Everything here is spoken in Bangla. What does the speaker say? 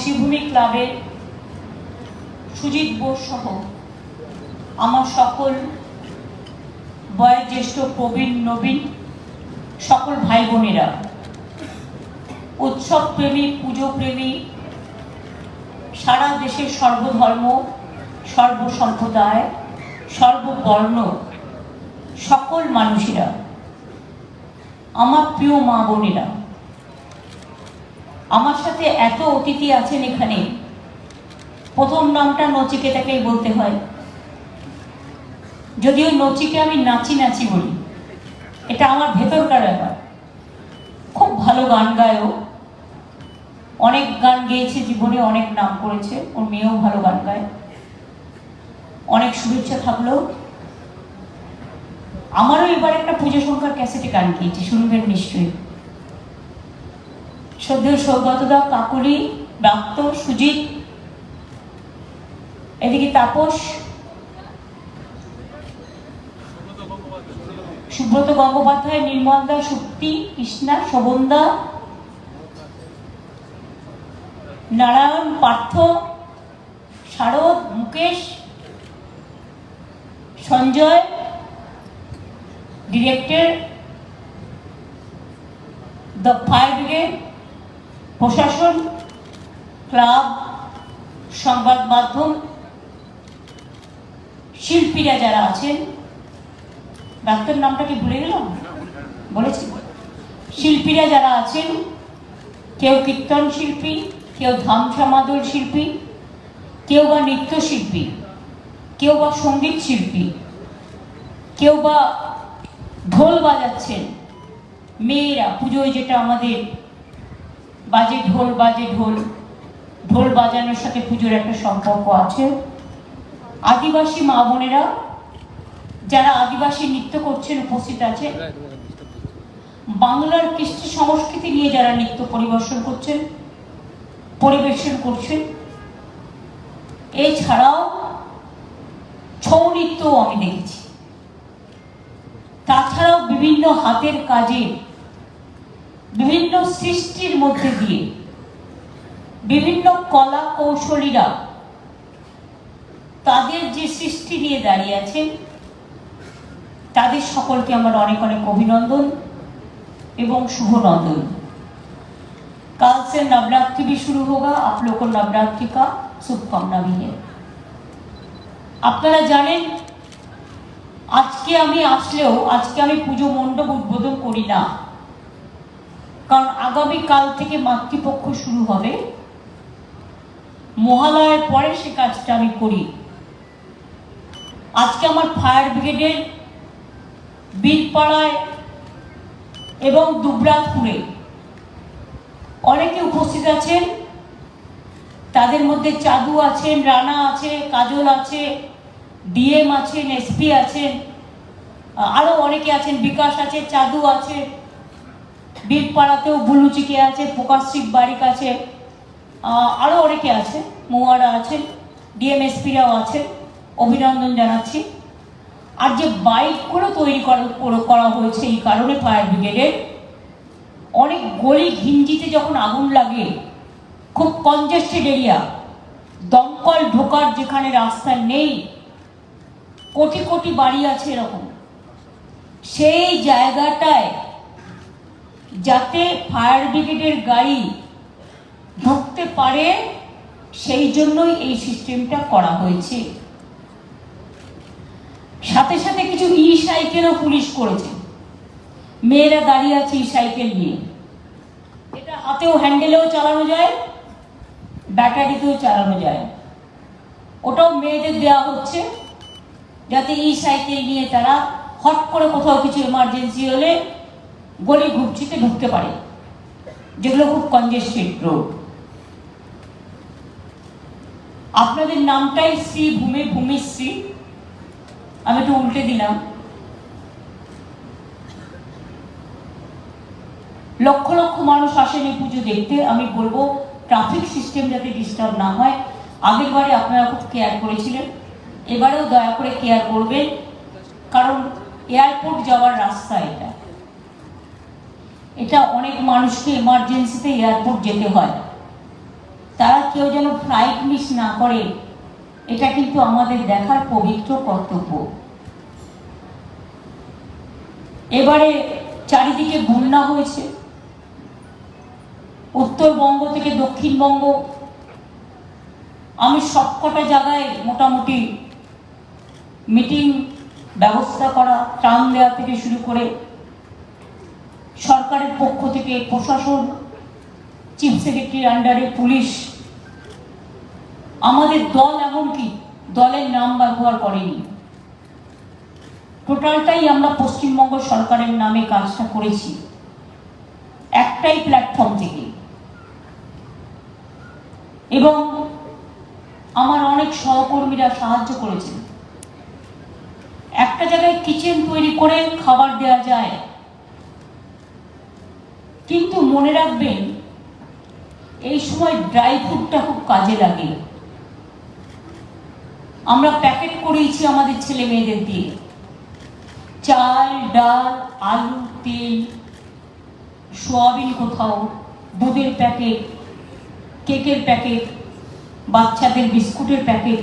শিবভূমি ক্লাবের সুজিত বোস সহ আমার সকল বয়োজ্যেষ্ঠ প্রবীণ, নবীন সকল ভাই বোনেরা উৎসব প্রেমী পুজো প্রেমী সারা দেশের সর্বধর্ম, সর্বসম্প্রদায়, সর্ববর্ণ সকল মানুষেরা, আমার প্রিয় মা বোনেরা আমার সাথে এত অতিথি আছেন এখানে। প্রথম নামটা নচিকেতাকেই বলতে হয়। যদিও নচিকে আমি নাচি নাচি বলি, এটা আমার ভেতরকার ব্যাপার। খুব ভালো গান গায়ও অনেক গান গেয়েছে জীবনে, অনেক নাম করেছে, ওর মেয়েও ভালো গান গায়। অনেক শুভেচ্ছা থাকলেও আমারও এবার একটা পুজো সংখ্যার ক্যাসেটে গান গিয়েছি শুনবেন নিশ্চয়ই। শ্রদ্ধেয় সৌগতদা কাকুলি ব্রাত্য সুজিত, এদিকে তাপস, সুব্রত গঙ্গোপাধ্যায়, নির্মলদা Shakti Krishna, শোভনদা, Narayan Partha, Sharad, Mukesh, Sanjay, director, the fire brigade প্রশাসন, ক্লাব, সংবাদ মাধ্যম, শিল্পীরা যারা আছেন, ডাক্তার নামটা কি ভুলে গেলাম? বলেছি। শিল্পীরা যারা আছেন, কেউ কীর্তন শিল্পী, কেউ ধামসা মাদল শিল্পী, কেউ বা নৃত্যশিল্পী কেউ বা সংগীত শিল্পী, কেউ বা ঢোল বাজাচ্ছেন, মেয়েরা, পুজোয় যেটা আমাদের বাজে ঢোল বাজে ঢোল। ঢোল বাজানোর সাথে পুজোর একটা সম্পর্ক আছে। আদিবাসী মা বোনেরা, যারা আদিবাসী নৃত্য করছেন, উপস্থিত আছে বাংলার কৃষ্টি সংস্কৃতি নিয়ে যারা নৃত্য পরিবেশন করছেন পরিবেশন করছেন, এছাড়াও ছৌ নৃত্যও আমি দেখেছি। তাছাড়াও বিভিন্ন হাতের কাজে বিভিন্ন সৃষ্টির মধ্যে দিয়ে বিভিন্ন কলা কৌশলীরা তাদের যে সৃষ্টি নিয়ে দাঁড়িয়ে আছেন তাদের সকলকে আমার অনেক অনেক অভিনন্দন এবং शुभनंदन कल से नवरात्रि भी शुरू होगा आप लोग को नवरात्रि का शुभकामना भी है আপনারা জানেন আজকে আমি আসলেও আজকে আমি পুজো মণ্ডপ উদ্বোধন করি না কারণ আগামী কাল থেকে মাতৃপক্ষ শুরু হবে। মহালয়ার পরে সে কাজটা আমি করি। আজকে আমার ফায়ার ব্রিগেডের বীরপাড়ায় এবং দুবরাজপুরে অনেকে উপস্থিত আছেন। তাদের মধ্যে চাদু আছেন, রানা আছে, কাজল আছে, ডিএম আছেন, এসপি আছেন আরও অনেকে আছেন, বিকাশ আছে, চাদু আছে। বীরপাড়াতেও বুলুচিকে আছে প্রকাশিক বারিক আছে আরও অনেকে আছে মৌয়ারা আছেন ডিএমএসপিরাও আছেন অভিনন্দন জানাচ্ছি। আর যে বাইকগুলো তৈরি করা করা হয়েছে এই কারণে ফায়ার ব্রিগেডের অনেক গলি ঘিঞ্জিতে যখন আগুন লাগে, খুব কনজেস্টেড এরিয়া, দমকল ঢোকার যেখানে রাস্তা নেই, কোটি কোটি বাড়ি আছে এরকম। সেই জায়গাটায় যাতে ফায়ার ব্রিগেডের গাড়ি ঢুকতে পারে, সেই জন্যই এই সিস্টেমটা করা হয়েছে। সাথে সাথে কিছু ই সাইকেলও পুলিশ করেছে। মেয়েরা দাঁড়িয়ে আছে ই সাইকেল নিয়ে। এটা হাতেও হ্যান্ডেলেও চালানো যায়, ব্যাটারিতেও চালানো যায়। ওটাও মেয়েদের দেওয়া হচ্ছে, যাতে ই সাইকেল নিয়ে তারা হট করে কোথাও কিছু এমার্জেন্সি হলে গলি ঘুপচিতে ঢুকতে পারে। যেগুলো খুব কনজেস্টেড রোড আপনাদের নামটাই শ্রী ভূমি ভূমিশ্রী আমি একটু উল্টে দিলাম। লক্ষ লক্ষ মানুষ আসেন এই পুজো দেখতে। আমি বলব ট্রাফিক সিস্টেম যাতে ডিস্টার্ব না হয়, আগের বারে আপনারা খুব কেয়ার করেছিলেন। এবারেও দয়া করে কেয়ার করবেন। কারণ এয়ারপোর্ট যাওয়ার রাস্তা এটা। এটা অনেক মানুষকে এমার্জেন্সিতে এয়ারপোর্ট যেতে হয়। তারা কেউ যেন ফ্লাইট মিস না করে, এটা কিন্তু আমাদের দেখার পবিত্র কর্তব্য। এবারে চারিদিকে বন্যা হয়েছে। উত্তরবঙ্গ থেকে দক্ষিণবঙ্গ। আমি সবকটা জায়গায় মোটামুটি মিটিং ব্যবস্থা করা, ত্রাণ দেওয়া থেকে শুরু করে সরকারের পক্ষ থেকে প্রশাসন চিফ সেক্রেটারির আন্ডারে পুলিশ, আমাদের দল এমনকি দলের নাম ব্যবহার করেনি। টোটালটাই আমরা পশ্চিমবঙ্গ সরকারের নামে কাজটা করেছি। একটাই প্ল্যাটফর্ম থেকে। এবং আমার অনেক সহকর্মীরা সাহায্য করেছেন। একটা জায়গায় কিচেন তৈরি করে খাবার দেওয়া যায়। কিন্তু মনে রাখবেন, এই সময় ড্রাই ফ্রুটটা খুব কাজে লাগে। আমরা প্যাকেট করিয়েছি আমাদের ছেলে মেয়েদের দিয়ে। চাল, ডাল, আলু, তেল, সোয়াবিন কোথাও, দুধের প্যাকেট কেকের প্যাকেট বাচ্চাদের বিস্কুটের packet